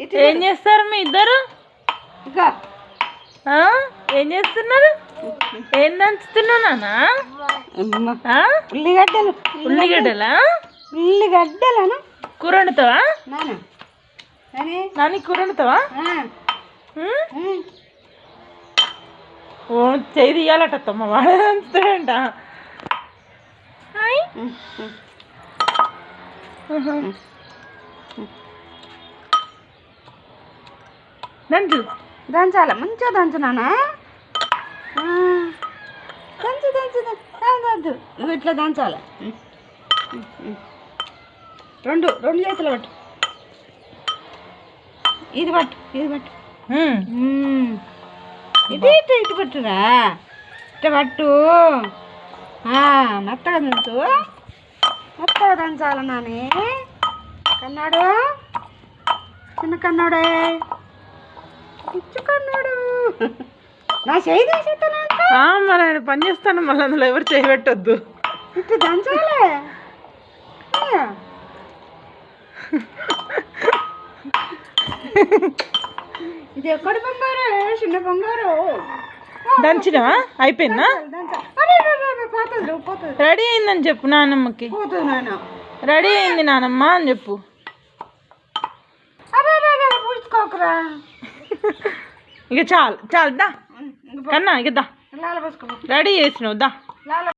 ఏం చేస్తారు మీ ఇద్దరు? ఏం చేస్తున్నారు? ఏం దంచుతున్నావు నాన్న? అమ్మ. ఆ? ఉల్లిగడ్డలు. ఉల్లిగడ్డలా? ఉల్లిగడ్డలను. కూర వండుతావా? నాని. కూర వండుతావా. ఓ చేయి తీయాలట తమ్మ వాడే దంచుతాడంట. హాయ్. దంచు. దంచాల? మంచిగా దంచు నాన్న. దంచు దంచు దంచు. నువ్వు ఇట్లా దంచాలి. రెండు రెండు చేతులు పట్టు. ఇది పట్టు ఇది పట్టు. ఉమ్. ఇటు ఇటు పట్టురా. ఇటు పట్టు. మెత్తగా దంచు. మెత్తగా దంచాలి నాని? కన్నాడు? చిన్న కన్నాడే. ఇచ్చు కన్నాడు నా చేయి తీసేస్తాను ఆ, మరి ఆయన పని చేస్తాను మళ్ళీ అందులో ఎవరు చేయబెట్టొద్దు ఇటు దంచాలి. ఇది ఎక్కడి బంగారు? చిన్న బంగారు. దంచినవా అయిపోయిందా? రెడీ అయిందని చెప్పు నానమ్మకి. రెడీ అయింది నానమ్మ అని చెప్పు. అరే పూసుకోకరా ఇక చాలు చాలు దా. కన్నా ఇక దా. రెడీ చేసినావు దా.